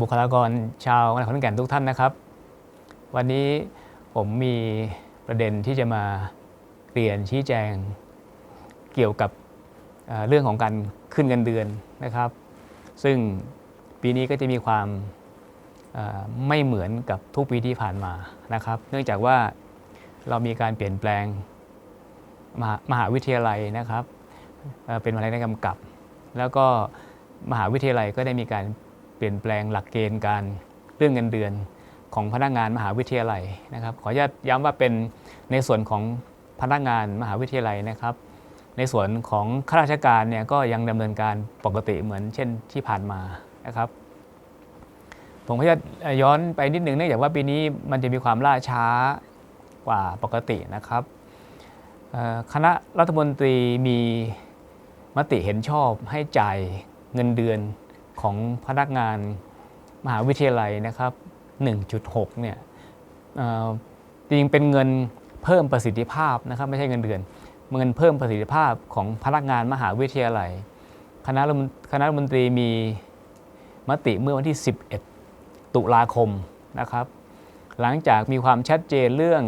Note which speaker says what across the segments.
Speaker 1: บุคลากรชาวขอนแก่นทุกท่านนะครับ วันนี้ผมมีประเด็นที่จะมาเรียนชี้แจงเกี่ยวกับเเรื่องของการขึ้นเงินเดือนนะครับ ซึ่งปีนี้ก็จะมีความไม่เหมือนกับทุกปีที่ผ่านมานะครับ เนื่องจากว่าเรามีการเปลี่ยนแปลงมหามหาวิทยาลัยนะครับเเป็นมหาวิทยาลัยกำกับ แล้วก็มหาวิทยาลัยก็ได้มีการ เปลี่ยนแปลงหลักเกณฑ์การเรื่องเงินเดือนของพนักงานมหาวิทยาลัยนะครับ ขออนุญาตย้ำว่าเป็นในส่วนของพนักงานมหาวิทยาลัยนะครับ ในส่วนของข้าราชการเนี่ยก็ยังดำเนินการปกติเหมือนเช่นที่ผ่านมานะครับ ผมขออนุญาตย้อนไปนิดหนึ่งเนื่องจากว่าปีนี้มันจะมีความล่าช้ากว่าปกตินะครับคณะรัฐมนตรีมีมติเห็นชอบให้จ่ายเงินเดือน ของพนักงานมหาวิทยาลัยนะครับ 1.6 เนี่ยจริงเป็นเงินเพิ่มประสิทธิภาพนะครับไม่ใช่เงินเดือน เงินเพิ่มประสิทธิภาพของพนักงานมหาวิทยาลัย คณะคณะรัฐมนตรีมีมติเมื่อวันที่ 11 ตุลาคมนะครับ หลังจากมีความชัดเจนเรื่อง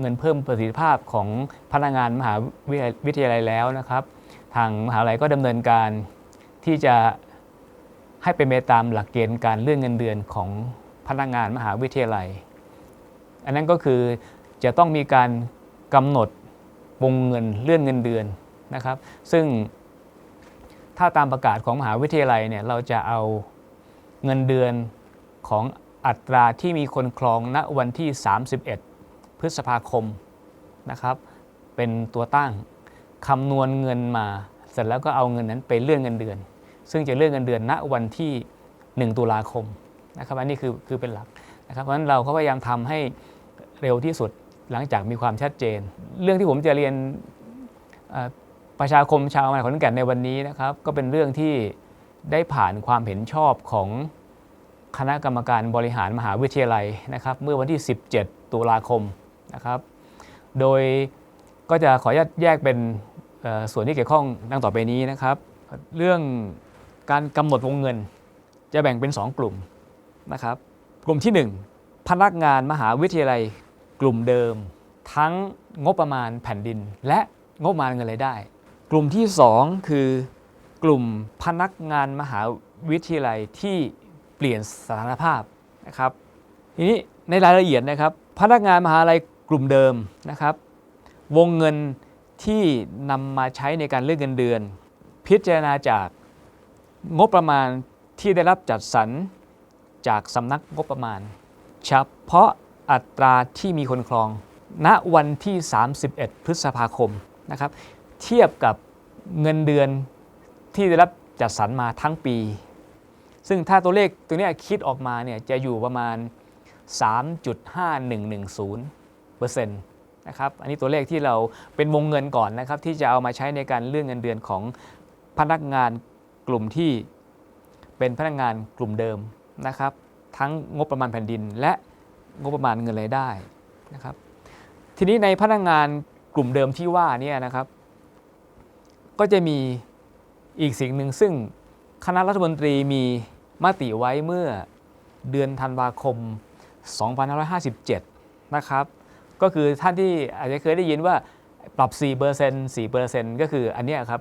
Speaker 1: เงินเพิ่มประสิทธิภาพของพนักงานมหาวิทยาลัยแล้วนะครับ ทางมหาลัยก็ดำเนินการที่จะ ให้เป็นไปตามหลักเกณฑ์การเลื่อนเงินเดือนของพนักงานมหาวิทยาลัย อันนั้นก็คือจะต้องมีการกำหนดวงเงินเลื่อนเงินเดือนนะครับ ซึ่งถ้าตามประกาศของมหาวิทยาลัยเนี่ยเราจะเอาเงินเดือนของอัตราที่มีคนครองณวันที่ 31 พฤษภาคมนะครับเป็นตัวตั้งคำนวณเงินมา เสร็จแล้วก็เอาเงินนั้นไปเลื่อนเงินเดือน ซึ่งจะเลื่อนเงินเดือนณวันที่ 1 ตุลาคมนะครับอันนี้คือคือเป็นหลักนะครับเพราะฉะนั้นเราก็พยายามทำให้เร็วที่สุดหลังจากมีความชัดเจน เรื่องที่ผมจะเรียนประชาคมชาวมหาขอนแก่นในวันนี้นะครับ ก็เป็นเรื่องที่ได้ผ่านความเห็นชอบของคณะกรรมการบริหารมหาวิทยาลัยนะครับ เมื่อวันที่ 17 ตุลาคมนะครับ โดยก็จะขออนุญาตแยกเป็นส่วนที่เกี่ยวข้องดังต่อไปนี้นะครับ เรื่อง การกำหนดวงเงินจะแบ่งเป็น 2 กลุ่มนะครับกลุ่มที่ 1 พนักงานมหาวิทยาลัยกลุ่มเดิม ทั้งงบประมาณแผ่นดิน และงบประมาณเงินรายได้ กลุ่มที่ 2 คือกลุ่มพนักงานมหาวิทยาลัยที่เปลี่ยนสถานภาพนะครับทีนี้ในรายละเอียดนะครับ พนักงานมหาลัยกลุ่มเดิมนะครับ วงเงินที่นำมาใช้ในการเลื่อนเงินเดือน พิจารณาจาก งบประมาณที่ได้รับจัดสรรจากสำนักงบประมาณ เฉพาะอัตราที่มีคนครอง ณวันที่ 31 พฤษภาคมนะครับ เทียบกับเงินเดือนที่ได้รับจัดสรรมาทั้งปี ซึ่งถ้าตัวเลขตัวนี้คิดออกมาเนี่ยจะอยู่ประมาณ 3.5110เปอร์เซ็นต์นะครับ อันนี้ตัวเลขที่เราเป็นวงเงินก่อนนะครับ ที่จะเอามาใช้ในการเลื่อนเงินเดือนของพนักงาน กลุ่มที่เป็นพนักงานกลุ่มเดิมนะครับ ทั้งงบประมาณแผ่นดิน และงบประมาณเงินรายได้นะครับ ทีนี้ในพนักงานกลุ่มเดิมที่ว่าเนี่ยนะครับ ก็จะมีอีกสิ่งหนึ่งซึ่งคณะรัฐมนตรีมีมติไว้เมื่อเดือนธันวาคม 2557 นะครับ ก็คือท่านที่อาจจะเคยได้ยินว่าปรับ 4% 4%ก็คืออันนี้ครับ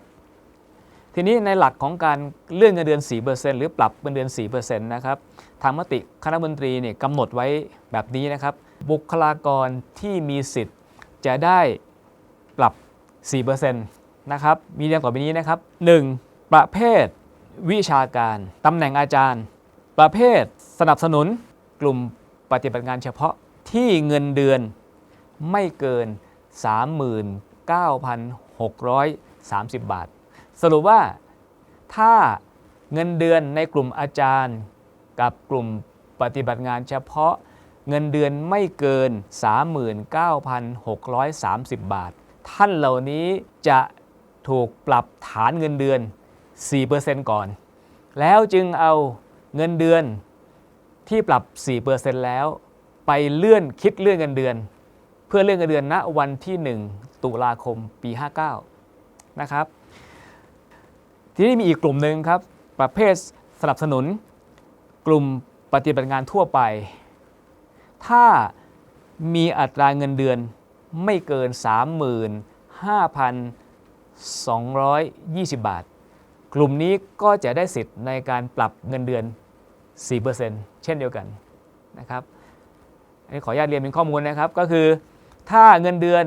Speaker 1: ทีนี้ในหลักของการเลื่อนเงินเดือน 4%หรือปรับเงินเดือน 4%นะครับทางมติคณะมนตรีเนี่ยกำหนดไว้แบบนี้นะครับ บุคลากรที่มีสิทธิ์จะได้ปรับ 4%นะครับมีดังต่อไปนี้นะครับ 1. ประเภทวิชาการตำแหน่งอาจารย์ ประเภทสนับสนุนกลุ่มปฏิบัติงานเฉพาะที่เงินเดือนไม่เกิน 39,630 บาท สรุปว่าถ้าเงินเดือนในกลุ่มอาจารย์ กับกลุ่มปฏิบัติงานเฉพาะเงินเดือนไม่เกิน 39,630 บาท ท่านเหล่านี้จะถูกปรับฐานเงินเดือน 4%ก่อน แล้วจึงเอาเงินเดือนที่ปรับ 4%แล้ว ไปเลื่อนคิดเลื่อนเงินเดือน เพื่อเลื่อนเงินเดือนณวันที่ 1 ตุลาคมปี 59 นะครับ ทีนี้มีอีกกลุ่มหนึ่งครับ ประเภทสนับสนุน กลุ่มปฏิบัติงานทั่วไป ถ้ามีอัตราเงินเดือนไม่เกิน 35,220 บาท กลุ่มนี้ก็จะได้สิทธิ์ในการปรับเงินเดือน 4%เช่นเดียวกันนะครับอันนี้ขออนุญาตเรียนเป็นข้อมูลนะครับ ก็คือถ้าเงินเดือน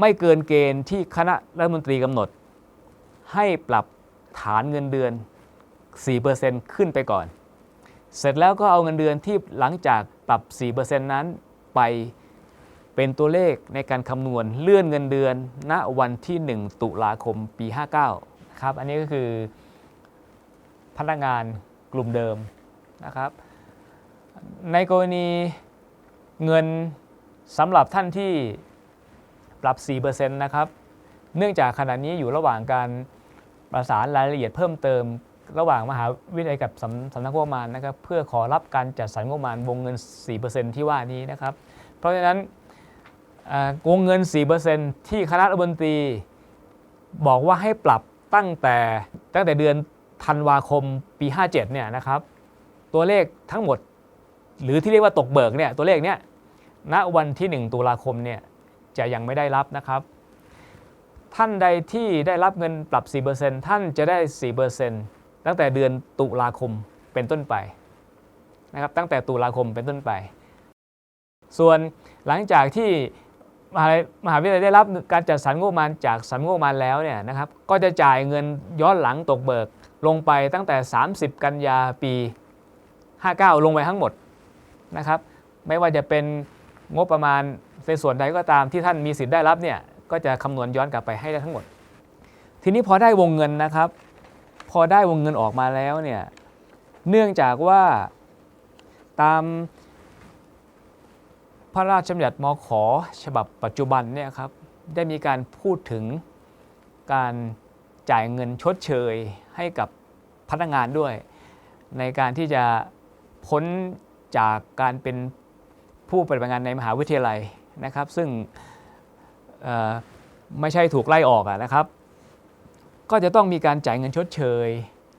Speaker 1: ไม่เกินเกณฑ์ที่คณะรัฐมนตรีกำหนด ให้ปรับ ฐานเงินเดือน 4%ขึ้นไปก่อน เสร็จแล้วก็เอาเงินเดือนที่หลังจากปรับ 4%นั้นไปเป็นตัวเลขในการคำนวณเลื่อนเงินเดือน ณวันที่ 1 ตุลาคมปี 59นะครับ อันนี้ก็คือพนักงานกลุ่มเดิมนะครับ ในกรณีเงินสำหรับท่านที่ปรับ 4%นะครับ เนื่องจากขณะนี้อยู่ระหว่างการ ประสานรายละเอียดเพิ่มเติม ระหว่างมหาวิทยาลัยกับสำสำนักงบประมาณนะครับเพื่อขอรับการจัดสรรงบประมาณวงเงิน 4%ที่ว่านี้นะครับ เพราะฉะนั้นวงเงิน 4%ที่คณะรัฐมนตรีบอกว่าให้ปรับตั้งแต่ตั้งแต่เดือนธันวาคมปี 57 เนี่ยนะครับ ตัวเลขทั้งหมด หรือที่เรียกว่าตกเบิกเนี่ยตัวเลขเนี้ยณวันที่ 1 ตุลาคมเนี่ยจะยังไม่ได้รับนะครับ ท่านใดที่ได้รับเงินปรับ 4%ท่านจะได้ 4%ตั้งแต่เดือนตุลาคมเป็นต้นไปนะครับตั้งแต่ตุลาคมเป็นต้นไป ส่วนหลังจากที่มหามหาวิทยาลัยได้รับการจัดสรรงบประมาณจากสำนักงบประมาณแล้วเนี่ยนะครับก็จะจ่ายเงินย้อนหลังตกเบิกลงไปตั้งแต่ 30 กันยาปี 59 ลงไปทั้งหมดนะครับไม่ว่าจะเป็นงบประมาณในส่วนใดก็ตามที่ท่านมีสิทธิ์ได้รับเนี่ย ก็จะคำนวณย้อนกลับไปให้ได้ทั้งหมด ทีนี้พอได้วงเงินนะครับ พอได้วงเงินออกมาแล้วเนี่ยเนื่องจากว่าตามพระราชบัญญัติมขฉบับปัจจุบันเนี่ยครับได้มีการพูดถึงการจ่ายเงินชดเชยให้กับพนักงานด้วย ในการที่จะพ้นจากการเป็นผู้ปฏิบัติงานในมหาวิทยาลัยนะครับ ซึ่ง ไม่ใช่ถูกไล่ออกอะนะครับ ก็จะต้องมีการจ่ายเงินชดเชย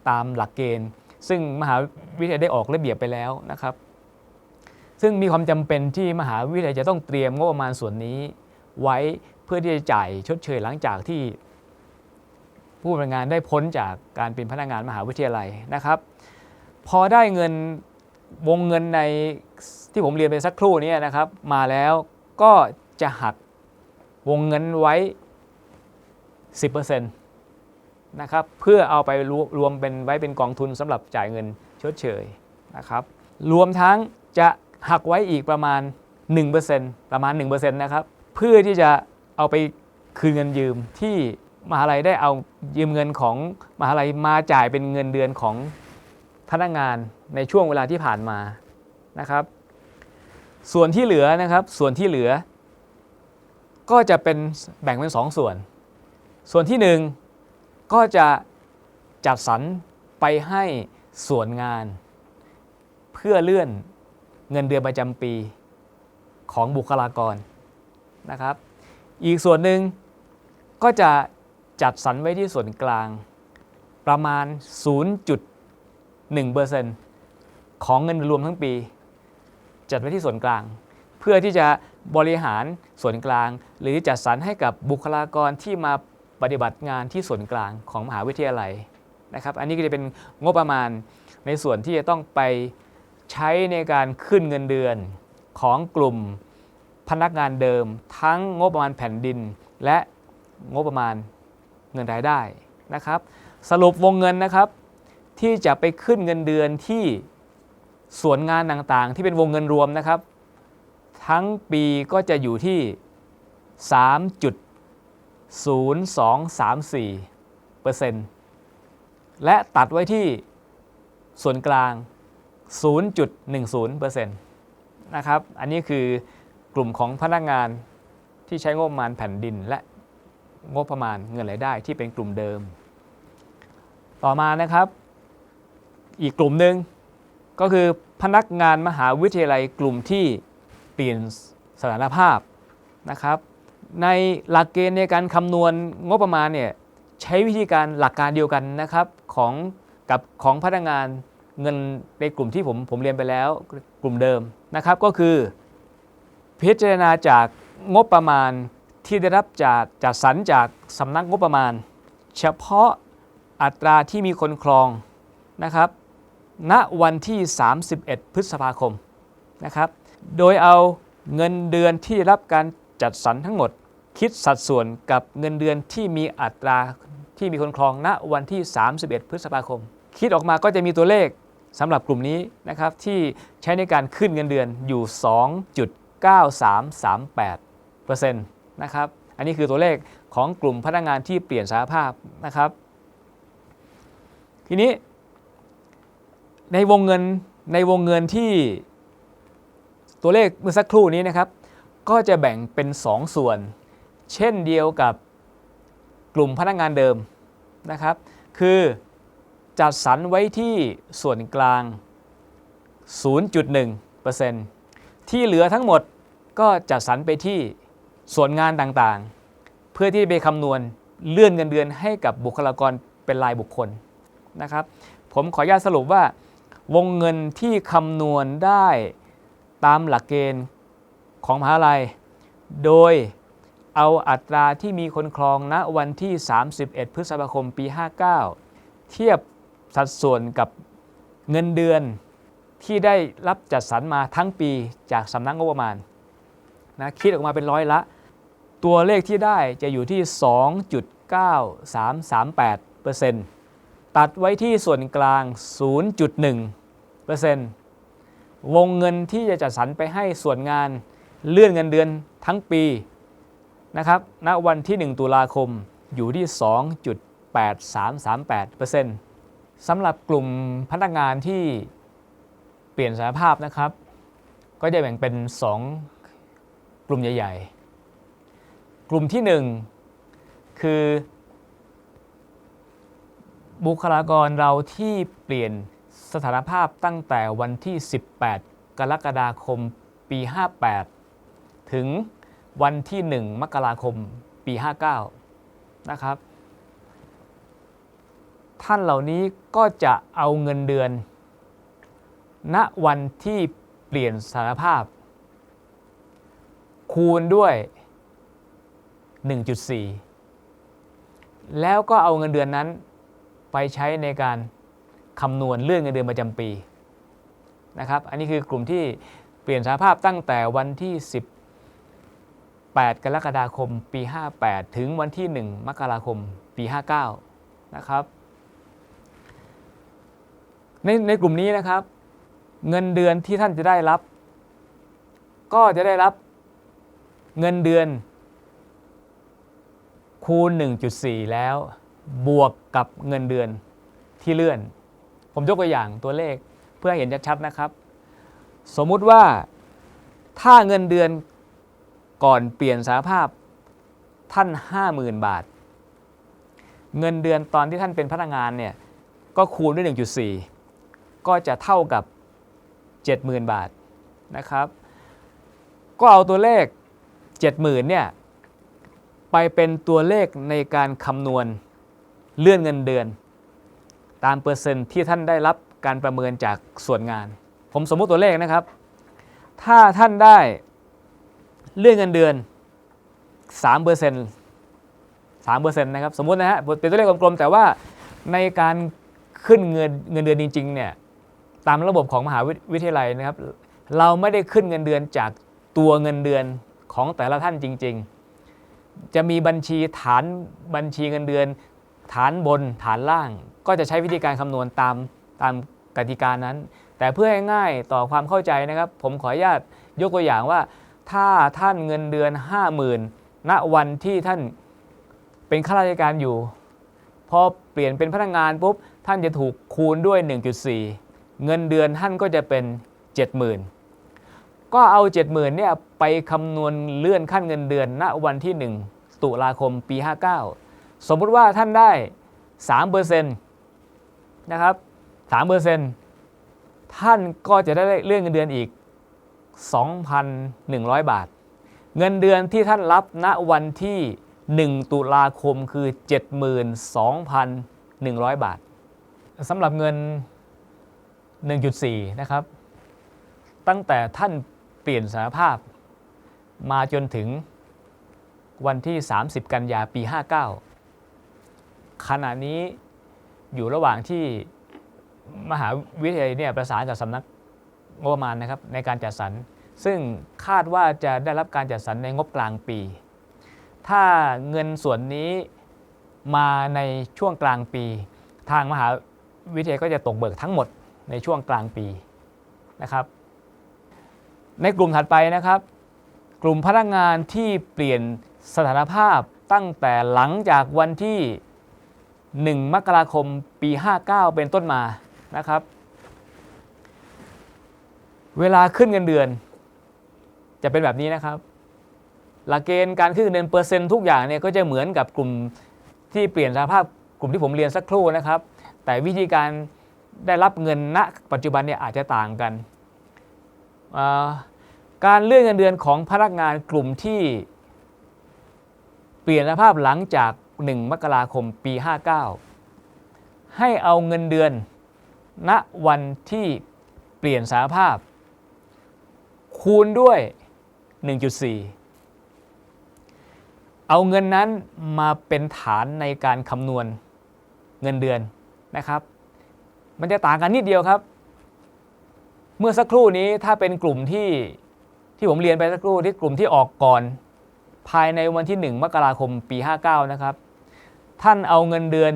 Speaker 1: ตามหลักเกณฑ์ ซึ่งมหาวิทยาลัยได้ออกระเบียบไปแล้วนะครับ ซึ่งมีความจำเป็นที่มหาวิทยาลัยจะต้องเตรียมงบประมาณส่วนนี้ ไว้เพื่อที่จะจ่ายชดเชยหลังจากที่ผู้ปฏิบัติงานได้พ้นจากการเป็นพนักงานมหาวิทยาลัยนะครับ พอได้เงินวงเงินในที่ผมเรียนไปสักครู่นี้นะครับ มาแล้วก็จะหัก วงเงินไว้ 10%นะครับเพื่อเอาไปรวรวมเป็นไว้เป็นกองทุนสำหรับจ่ายเงินชดเชยนะครับรวมทั้งจะหักไว้อีกประมาณ 1%ประมาณ 1%นะครับเพื่อที่จะเอาไปคืนเงินยืมที่มหาลัยได้เอายืมเงินของมหาลัยมาจ่ายเป็นเงินเดือนของพนักงานในช่วงเวลาที่ผ่านมานะครับ ส่วนที่เหลือนะครับ ส่วนที่เหลือ ก็จะเป็นแบ่งเป็น 2 ส่วน ส่วนที่ 1 ก็จะจัดสรรไปให้ส่วนงาน เพื่อเลื่อนเงินเดือนประจำปีของบุคลากรนะครับ อีกส่วนหนึ่งก็จะจัดสรรไว้ที่ส่วนกลางประมาณ 0.1%ของเงินรวมทั้งปี จัดไว้ที่ส่วนกลาง เพื่อที่จะบริหารส่วนกลาง หรือจัดสรรให้กับบุคลากรที่มาปฏิบัติงานที่ส่วนกลางของมหาวิทยาลัยนะครับ อันนี้ก็จะเป็นงบประมาณในส่วนที่จะต้องไปใช้ในการขึ้นเงินเดือนของกลุ่มพนักงานเดิม ทั้งงบประมาณแผ่นดิน และงบประมาณเงินรายได้นะครับ สรุปวงเงินนะครับ ที่จะไปขึ้นเงินเดือนที่ส่วนงานต่างๆ ที่เป็นวงเงินรวมนะครับ ทั้งปีก็จะอยู่ที่ 3.0234เปอร์เซ็นต์และตัดไว้ที่ส่วนกลาง 0.10เปอร์เซ็นต์นะครับ อันนี้คือกลุ่มของพนักงานที่ใช้งบประมาณแผ่นดินและงบประมาณเงินรายได้ที่เป็นกลุ่มเดิม ต่อมานะครับ อีกกลุ่มหนึ่งก็คือพนักงานมหาวิทยาลัยกลุ่มที่ ปลี่ยนสถานภาพนะครับ ในหลักเกณฑ์ในการคำนวณงบประมาณเนี่ยใช้วิธีการหลักการเดียวกันนะครับของกับของพนักงานเงินในกลุ่มที่ผมผมเรียนไปแล้วกลุ่มเดิมนะครับ ก็คือ พิจารณาจากงบประมาณที่ได้รับจากจัดสรรจากสำนักงบประมาณ เฉพาะอัตราที่มีคนครองนะครับ ณวันที่ 31 พฤษภาคมนะครับ โดยเอาเงินเดือนที่รับการจัดสรรทั้งหมด คิดสัดส่วนกับเงินเดือนที่มีอัตราที่มีคนครองณวันที่ 31 พฤษภาคม คิดออกมาก็จะมีตัวเลขสำหรับกลุ่มนี้นะครับที่ใช้ในการขึ้นเงินเดือนอยู่ 2.9338%นะครับอันนี้คือตัวเลขของกลุ่มพนักงานที่เปลี่ยนสาภาพนะครับ ทีนี้ในวงเงินในวงเงินที่ ตัวเลขเมื่อสักครู่นี้นะครับ ก็จะแบ่งเป็น 2 ส่วน เช่นเดียวกับกลุ่มพนักงานเดิมนะครับ คือจัดสรรไว้ที่ส่วนกลาง 0.1%ที่เหลือทั้งหมดก็จัดสรรไปที่ส่วนงานต่างๆ เพื่อที่ไปคำนวณเลื่อนเงินเดือนให้กับบุคลากรเป็นรายบุคคลนะครับ ผมขออนุญาตสรุปว่าวงเงินที่คำนวณได้ ตามหลักเกณฑ์ของมหาลัย โดยเอาอัตราที่มีคนครองณวันที่ 31 พฤษภาคมปี 59 เทียบสัดส่วนกับเงินเดือนที่ได้รับจัดสรรมาทั้งปีจากสำนักงบประมาณนะคิดออกมาเป็นร้อยละ ตัวเลขที่ได้จะอยู่ที่ 2.9338%ตัดไว้ที่ส่วนกลาง 0.1% วงเงินที่จะจัดสรรไปให้ส่วนงานเลื่อนเงินเดือนทั้งปีนะครับณวันที่ 1 ตุลาคมอยู่ที่ 2.8338%สำหรับกลุ่มพนักงานที่เปลี่ยนสารภาพนะครับ ก็จะแบ่งเป็น 2 กลุ่มใหญ่ ๆ กลุ่มที่ 1 คือ บุคลากรเราที่เปลี่ยน สถานภาพตั้งแต่วันที่ 18 กรกฎาคมปี 58 ถึงวันที่ 1 มกราคมปี 59 นะครับ ท่านเหล่านี้ก็จะเอาเงินเดือน ณวันที่เปลี่ยนสารภาพ คูณด้วย 1.4 แล้วก็เอาเงินเดือนนั้นไปใช้ในการ คำนวณเลื่อนเงินเดือนประจำปีนะครับอันนี้คือกลุ่มที่เปลี่ยนสาภาพตั้งแต่วันที่ 18 กรกฎาคมปี 58 ถึงวันที่ 1 มกราคมปี 59 นะครับในในกลุ่มนี้นะครับ เงินเดือนที่ท่านจะได้รับ ก็จะได้รับเงินเดือน คูณ 1.4 แล้วบวกกับเงินเดือนที่เลื่อน ผมยกตัวอย่างตัวเลขเพื่อหเห็นชัดๆนะครับ สมมุติว่าถ้าเงินเดือนก่อนเปลี่ยนสาภาพท่าน 50,000 บาท เงินเดือนตอนที่ท่านเป็นพนักงานเนี่ยก็คูณด้วย 1.4 ก็จะเท่ากับ 70,000 บาทนะครับ ก็เอาตัวเลข 70,000เนี่ยไปเป็นตัวเลขในการคำนวณเลื่อนเงินเดือน ตามเปอร์เซ็นต์ที่ท่านได้รับการประเมินจากส่วนงาน ผมสมมุติตัวเลขนะครับ ถ้าท่านได้เลื่อนเงินเดือน3เปอร์เซ็นต์3เปอร์เซ็นต์นะครับสมมุตินะฮะเป็นตัวเลขกลมๆแต่ว่าในการขึ้นเงินเงินเดือนจริงๆเนี่ยตามระบบของมหาวิทยาลัยนะครับ เราไม่ได้ขึ้นเงินเดือนจากตัวเงินเดือนของแต่ละท่านจริง ๆ จะมีบัญชีฐานบัญชีเงินเดือน ฐานบนฐานล่าง ก็จะใช้วิธีการคำนวณตามตามกติกานั้น แต่เพื่อให้ง่ายต่อความเข้าใจนะครับ ผมขออนุญาตยกตัวอย่างว่า ถ้าท่านเงินเดือน 50,000ณวันที่ท่านเป็นข้าราชการอยู่ พอเปลี่ยนเป็นพนักงานปุ๊บท่านจะถูกคูณด้วย 1.4 เงินเดือนท่านก็จะเป็น 70,000 ก็เอา 70,000เนี่ยไปคำนวณเลื่อนขั้นเงินเดือนณวันที่ 1 ตุลาคมปี 59 สมมุติว่าท่านได้3%นต์นะครับ3%ท่านก็จะได้เลื่อนเงินเดือนอีก 2,100 บาท เงินเดือนที่ท่านรับณวันที่ 1 ตุลาคมคือ 72,100 บาทสำหรับเงิน 1.4 นะครับ ตั้งแต่ท่านเปลี่ยนสารภาพมาจนถึงวันที่ 30 กันยาปี 59 ขณะนี้อยู่ระหว่างที่มหาวิทยาลัยเนี่ยประสานกับสำนักงบประมาณนะครับในการจัดสรร ซึ่งคาดว่าจะได้รับการจัดสรรในงบกลางปี ถ้าเงินส่วนนี้มาในช่วงกลางปี ทางมหาวิทยาลัยก็จะตกเบิกทั้งหมดในช่วงกลางปีนะครับ ในกลุ่มถัดไปนะครับ กลุ่มพนักงานที่เปลี่ยนสถานภาพตั้งแต่หลังจากวันที่ 1 มกราคมปี 59 เป็นต้นมานะครับ เวลาขึ้นเงินเดือน จะเป็นแบบนี้นะครับ หลักเกณฑ์การขึ้นเงินเดือนเปอร์เซ็นต์ทุกอย่างเนี่ยก็จะเหมือนกับกลุ่มที่เปลี่ยนสภาพกลุ่มที่ผมเรียนสักครู่นะครับ แต่วิธีการได้รับเงินณปัจจุบันเนี่ยอาจจะต่างกัน การเลื่อนเงินเดือนของพนักงานกลุ่มที่เปลี่ยนสภาพหลังจาก 1 มกราคมปี 59 ให้เอาเงินเดือน ณวันที่เปลี่ยนสาภาพ คูณด้วย 1.4 เอาเงินนั้นมาเป็นฐานในการคำนวณเงินเดือนนะครับ มันจะต่างกันนิดเดียวครับ เมื่อสักครู่นี้ถ้าเป็นกลุ่มที่ที่ผมเรียนไปสักครู่ที่กลุ่มที่ออกก่อนภายในวันที่ 1 มกราคมปี 59 นะครับ ท่านเอาเงินเดือน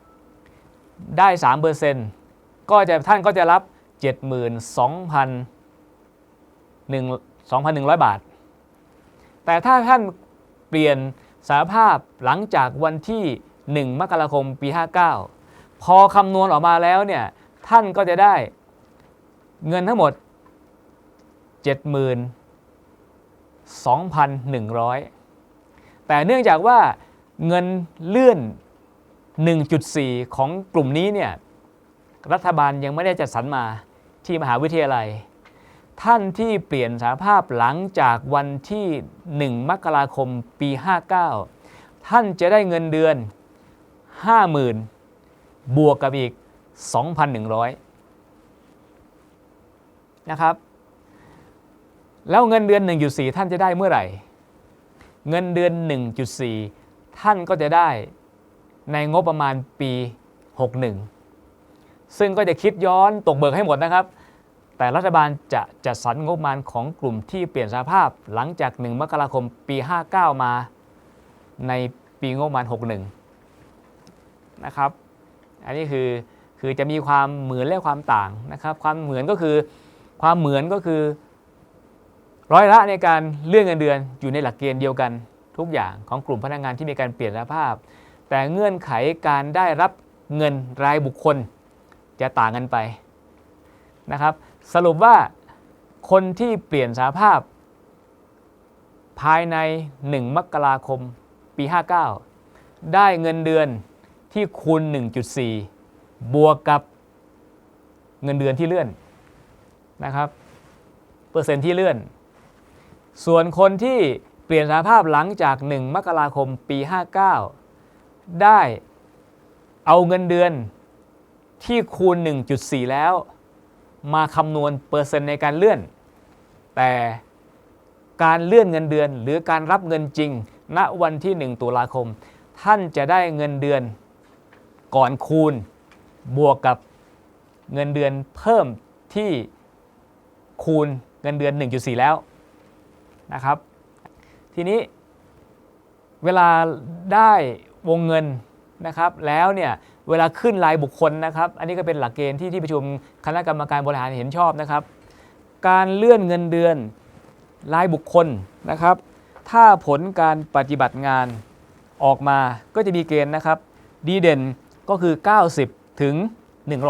Speaker 1: 70,000 ได้ 3%ก็จะท่านก็จะรับ 72,100 บาท แต่ถ้าท่านเปลี่ยนสารภาพหลังจากวันที่ 1 มกราคมปี 59 พอคำนวณออกมาแล้วเนี่ย ท่านก็จะได้เงินทั้งหมด 72,100 แต่เนื่องจากว่า เงินเลื่อน 1.4 ของกลุ่มนี้เนี่ยรัฐบาลยังไม่ได้จัดสรรมาที่มหาวิทยาลัย ท่านที่เปลี่ยนสาภาพหลังจากวันที่ 1 มกราคมปี 59 ท่านจะได้เงินเดือน 50,000 บวกกับอีก 2,100 นะครับ แล้วเงินเดือน 1.4 ท่านจะได้เมื่อไหร่ เงินเดือน 1.4 ท่านก็จะได้ในงบประมาณปี 61 ซึ่งก็จะคิดย้อนตกเบิกให้หมดนะครับ แต่รัฐบาลจะจัดสรรงบประมาณของกลุ่มที่เปลี่ยนสภาพหลังจาก 1 มกราคมปี 59 มาในปีงบประมาณ 61 นะครับ อันนี้คือคือจะมีความเหมือนและความต่างนะครับ ความเหมือนก็คือความเหมือนก็คือร้อยละในการเลื่อนเงินเดือนอยู่ในหลักเกณฑ์เดียวกัน ทุกอย่างของกลุ่มพนักงานที่มีการเปลี่ยนสภาพ แต่เงื่อนไขการได้รับเงินรายบุคคลจะต่างกันไปนะครับ สรุปว่าคนที่เปลี่ยนสาภาพ ภายใน 1 มกราคมปี 59 ได้เงินเดือนที่คูณ 1.4 บวกกับเงินเดือนที่เลื่อนนะครับ เปอร์เซ็นต์ที่เลื่อน ส่วนคนที่ ลี่ยนสภาพหลังจาก 1 มกราคมปี 59 ได้เอาเงินเดือนที่คูณ 1.4 แล้ว มาคำนวณเปอร์เซ็นต์ในการเลื่อน แต่การเลื่อนเงินเดือนหรือการรับเงินจริง ณวันที่ 1 ตุลาคม ท่านจะได้เงินเดือนก่อนคูณบวกกับเงินเดือนเพิ่มที่คูณเงินเดือน 1.4 แล้วนะครับ ทีนี้เวลาได้วงเงินนะครับแล้วเนี่ยเวลาขึ้นรายบุคคลนะครับ อันนี้ก็เป็นหลักเกณฑ์ที่ที่ประชุมคณะกรรมการบริหารเห็นชอบนะครับ การเลื่อนเงินเดือนรายบุคคลนะครับ ถ้าผลการปฏิบัติงานออกมาก็จะมีเกณฑ์นะครับ ดีเด่นก็คือ 90 ถึง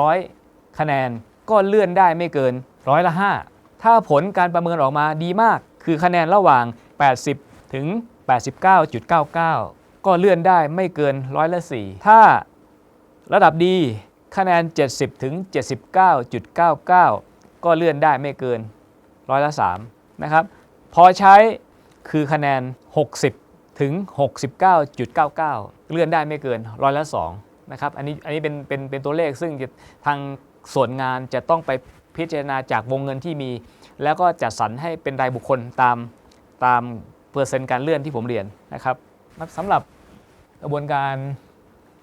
Speaker 1: 100 คะแนน ก็เลื่อนได้ไม่เกินร้อยละ 5 ถ้าผลการประเมินออกมาดีมาก คือคะแนนระหว่าง 80 ถึง 89.99 ก็เลื่อนได้ไม่เกินร้อยละ4ถ้าระดับดีคะแนน 70 ถึง 79.99 ก็เลื่อนได้ไม่เกินร้อยละ3นะครับ พอใช้คือคะแนน 60 ถึง 69.99 เลื่อนได้ไม่เกินร้อยละ2นะครับ อันนี้อันนี้เป็นเป็นเป็นตัวเลขซึ่งทางส่วนงานจะต้องไปพิจารณาจากวงเงินที่มี แล้วก็จัดสรรให้เป็นรายบุคคลตามตาม เปอร์เซ็นต์การเลื่อนที่ผมเรียนนะครับสำหรับกระบวนการ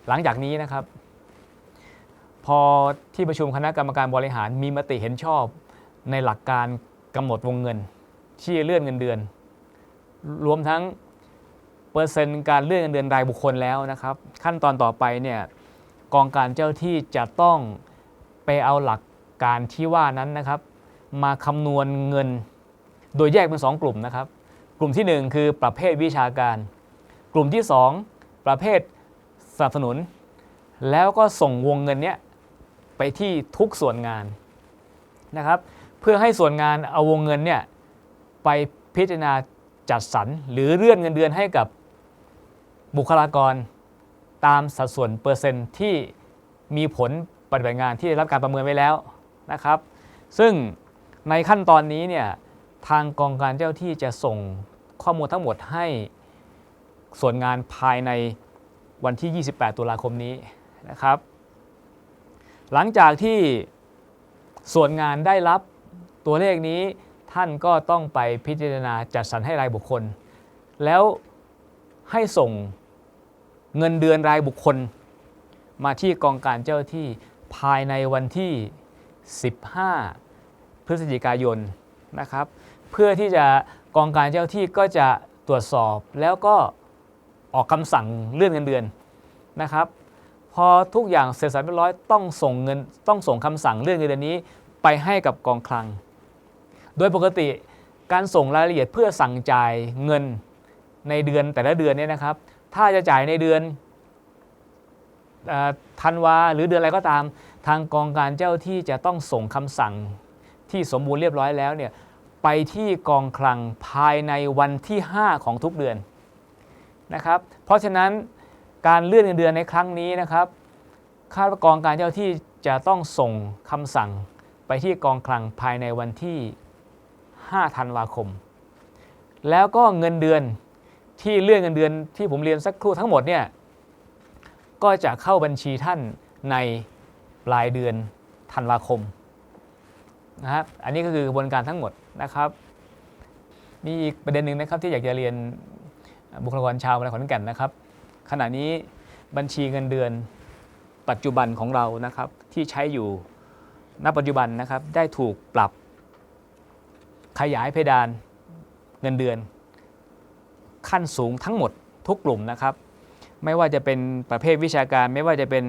Speaker 1: หลังจากนี้นะครับ พอที่ประชุมคณะกรรมการบริหารมีมติเห็นชอบในหลักการกำหนดวงเงิน ที่เลื่อนเงินเดือน รวมทั้งเปอร์เซ็นต์การเลื่อนเงินเดือนรายบุคคลแล้วนะครับ ขั้นตอนต่อไปเนี่ยกองการเจ้าที่จะต้องไปเอาหลักการที่ว่านั้นนะครับ มาคำนวณเงินโดยแยกเป็น 2 กลุ่มนะครับ กลุ่มทีหนึ่1 คือประเภทวิชาการ กลุ่มที่ 2 ประเภทสนับสนุน แล้วก็ส่งวงเงินเนี้ยไปที่ทุกส่วนงานนะครับเพื่อให้ส่วนงานเอาวงเงินเนี่ยไปพิจารณาจัดสรรหรือเลื่อนเงินเดือนให้กับบุคลากร ตามสัดส่วนเปอร์เซ็นต์ที่มีผลปฏิบัติงานที่ได้รับการประเมินไว้แล้วนะครับ ซึ่งในขั้นตอนนี้เนี่ยทางกองการเจ้าที่จะส่ง ข้อมูลทั้งหมดให้ส่วนงานภายในวันที่ 28 ตุลาคมนี้นะครับ หลังจากที่ส่วนงานได้รับตัวเลขนี้ท่านก็ต้องไปพิจารณาจัดสรรให้รายบุคคล แล้วให้ส่งเงินเดือนรายบุคคล มาที่กองการเจ้าที่ภายในวันที่ 15 พฤศจิกายนนะครับ เพื่อที่จะ กองการเจ้าที่ก็จะตรวจสอบแล้วก็ออกคำสั่งเลื่อนเงินเดือนนะครับ พอทุกอย่างเสร็จสรรเรียบร้อยต้องส่งเงินต้องส่งคำสั่งเลื่อนเงินเดือนนี้ไปให้กับกองคลัง โดยปกติการส่งรายละเอียดเพื่อสั่งจ่ายเงินในเดือนแต่ละเดือนเนี่ยนะครับ ถ้าจะจ่ายในเดือนธันวาหรือเดือนอะไรก็ตาม ทางกองการเจ้าที่จะต้องส่งคำสั่งที่สมบูรณ์เรียบร้อยแล้วเนี่ย ไปที่กองคลังภายในวันที่ 5 ของทุกเดือนนะครับ เพราะฉะนั้นการเลื่อนเงินเดือนในครั้งนี้นะครับคาดว่ากองการเจ้าที่จะต้องส่งคำสั่งไปที่กองคลังภายในวันที่ 5 ธันวาคม แล้วก็เงินเดือนที่เลื่อนเงินเดือนที่ผมเรียนสักครู่ทั้งหมดเนี่ยก็จะเข้าบัญชีท่านในปลายเดือนธันวาคม นะครับอันนี้ก็คือกระบวนการทั้งหมดนะครับ มีอีกประเด็นหนึ่งนะครับที่อยากจะเรียนบุคลากรชาวมหาขอนแก่นนะครับ ขณะนี้บัญชีเงินเดือนปัจจุบันของเรานะครับที่ใช้อยู่ณปัจจุบันนะครับได้ถูกปรับขยายเพดานเงินเดือน ขั้นสูงทั้งหมดทุกกลุ่มนะครับ ไม่ว่าจะเป็นประเภทวิชาการ ไม่ว่าจะเป็น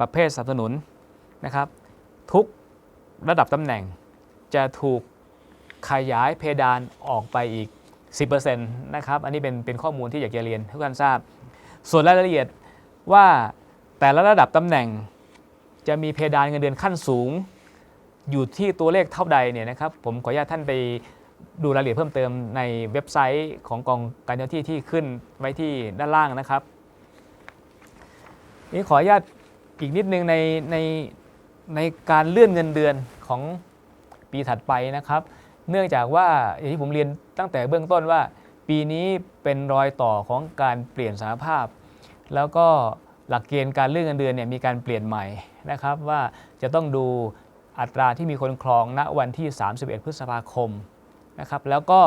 Speaker 1: ประเภทสนับสนุนนะครับ ทุกระดับตำแหน่ง จะถูกขยายเพดานออกไปอีก 10%นะครับ อันนี้เป็นเป็นข้อมูลที่อยากจะเรียนทุกท่านทราบ ส่วนรายละเอียดว่าแต่ละระดับตำแหน่งจะมีเพดานเงินเดือนขั้นสูง อยู่ที่ตัวเลขเท่าใดเนี่ยนะครับ ผมขออนุญาตท่านไปดูรายละเอียดเพิ่มเติมในเว็บไซต์ของกองการเจ้าที่ที่ขึ้นไว้ที่ด้านล่างนะครับ นี่ขออนุญาตอีกนิดนึงในในในการเลื่อนเงินเดือนของ ปีถัดไปนะครับ เนื่องจากว่าอย่างที่ผมเรียนตั้งแต่เบื้องต้นว่า ปีนี้เป็นรอยต่อของการเปลี่ยนสาภาพ แล้วก็หลักเกณฑ์การเลื่อนเงินเดือนเนี่ยมีการเปลี่ยนใหม่นะครับว่าจะต้องดูอัตราที่มีคนครองณวันที่ 31 พฤษภาคมนะครับแล้วก็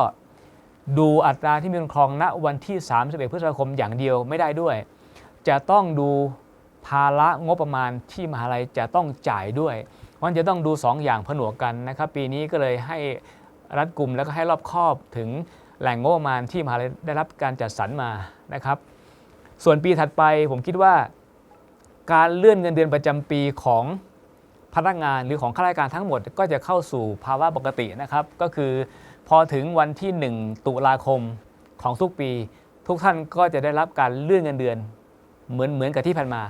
Speaker 1: ดูอัตราที่มีคนครองณวันที่ 31 พฤษภาคมอย่างเดียวไม่ได้ด้วย จะต้องดูภาระงบประมาณที่มหาลัยจะต้องจ่ายด้วย เพราะฉะนั้นจะต้องดู 2 อย่างผนวกกันนะครับ ปีนี้ก็เลยให้รัดกลุ่มแล้วก็ให้รอบครอบถึงแหล่งงบประมาณที่มหาลัยได้รับการจัดสรรมานะครับ ส่วนปีถัดไปผมคิดว่า การเลื่อนเงินเดือนประจำปีของพนักงานหรือของข้าราชการทั้งหมดก็จะเข้าสู่ภาวะปกตินะครับ ก็คือพอถึงวันที่ 1 ตุลาคมของทุกปี ทุกท่านก็จะได้รับการเลื่อนเงินเดือน เหมือนเหมือนกับที่ผ่านมา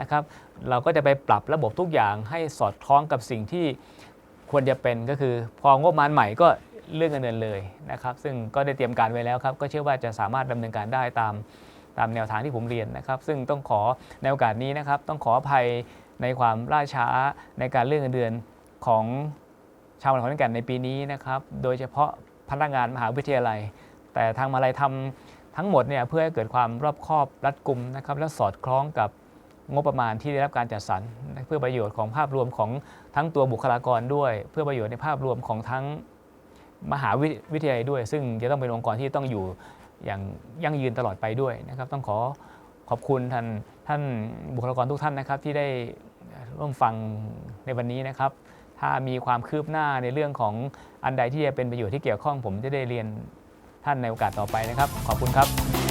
Speaker 1: นะครับเราก็จะไปปรับระบบทุกอย่างให้สอดคล้องกับสิ่งที่ควรจะเป็นก็คือ พองบประมาณใหม่ก็เลื่อนเงินเดือนเลยนะครับซึ่งก็ได้เตรียมการไว้แล้วครับก็เชื่อว่าจะสามารถดำเนินการได้ตามตามแนวทางที่ผมเรียนนะครับ ซึ่งต้องขอในโอกาสนี้นะครับ ต้องขออภัยในความล่าช้าในการเลื่อนเงินเดือนของชาวมหาวิทยาลัยแก่นในปีนี้นะครับ โดยเฉพาะพนักงานมหาวิทยาลัย แต่ทางมหาลัยทำทั้งหมดเนี่ยเพื่อให้เกิดความรอบคอบรัดกุมนะครับและสอดคล้องกับ งบประมาณที่ได้รับการจัดสรรเพื่อประโยชน์ของภาพรวมของทั้งตัวบุคลากรด้วย เพื่อประโยชน์ในภาพรวมของทั้งมหาวิวิทยาลัยด้วย ซึ่งจะต้องเป็นองค์กรที่ต้องอยู่อย่างยั่งยืนตลอดไปด้วยนะครับ ต้องขอขอบคุณท่านท่านบุคลากรทุกท่านนะครับ ที่ได้ร่วมฟังในวันนี้นะครับ ถ้ามีความคืบหน้าในเรื่องของอันใดที่จะเป็นประโยชน์ที่เกี่ยวข้อง ผมจะได้เรียนท่านในโอกาสต่อไปนะครับ ขอบคุณครับ